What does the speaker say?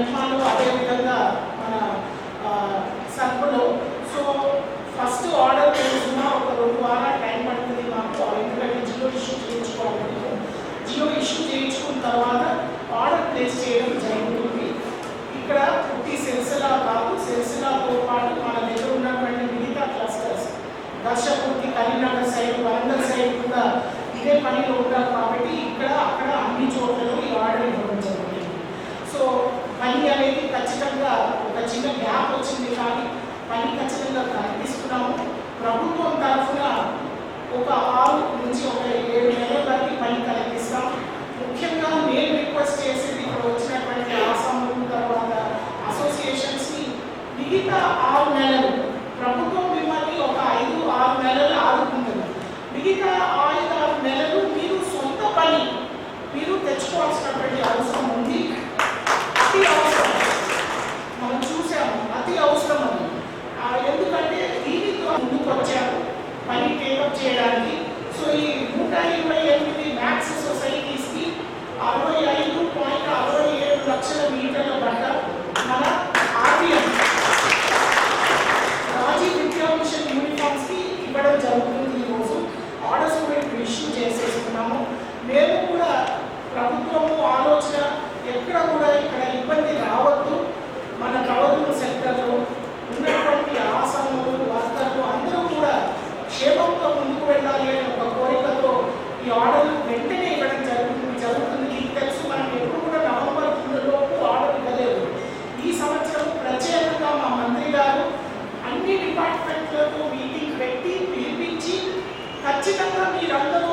నిర్మాలు అదేవిధంగా మన సరుకులు సో ఫస్ట్ ఆర్డర్ చేసిన ఒక రెండు వారాలు టైం పడుతుంది మాకు. ఎందుకంటే జియో ఇష్యూ చేయించుకోవడానికి. జియో ఇష్యూ చేయించుకున్న తర్వాత ఆర్డర్ ప్లేస్ చేయడం జరుగుతుంది. ఇక్కడ పుట్టి సిరిసిలా కాదు. సిరిసిలాతో పాటు మన దగ్గర ఉన్నటువంటి మిగతా క్లస్టర్స్ దర్శపుర్తి కరీంనగర్ సైడ్ వరంగల్ సైడ్ కూడా ఇదే పనిలో ఉంటారు కాబట్టి ఇక్కడ అక్కడ అన్ని చోట్లలో ఈ ఆర్డర్ ఇవ్వడం జరుగుతుంది. చిన్న గ్యాప్ వచ్చింది కానీ మళ్ళీ ఖచ్చితంగా తీసుకున్నాము ప్రభు சொல்லி கூட்டாளி ఖచ్చితంగా మీరందరూ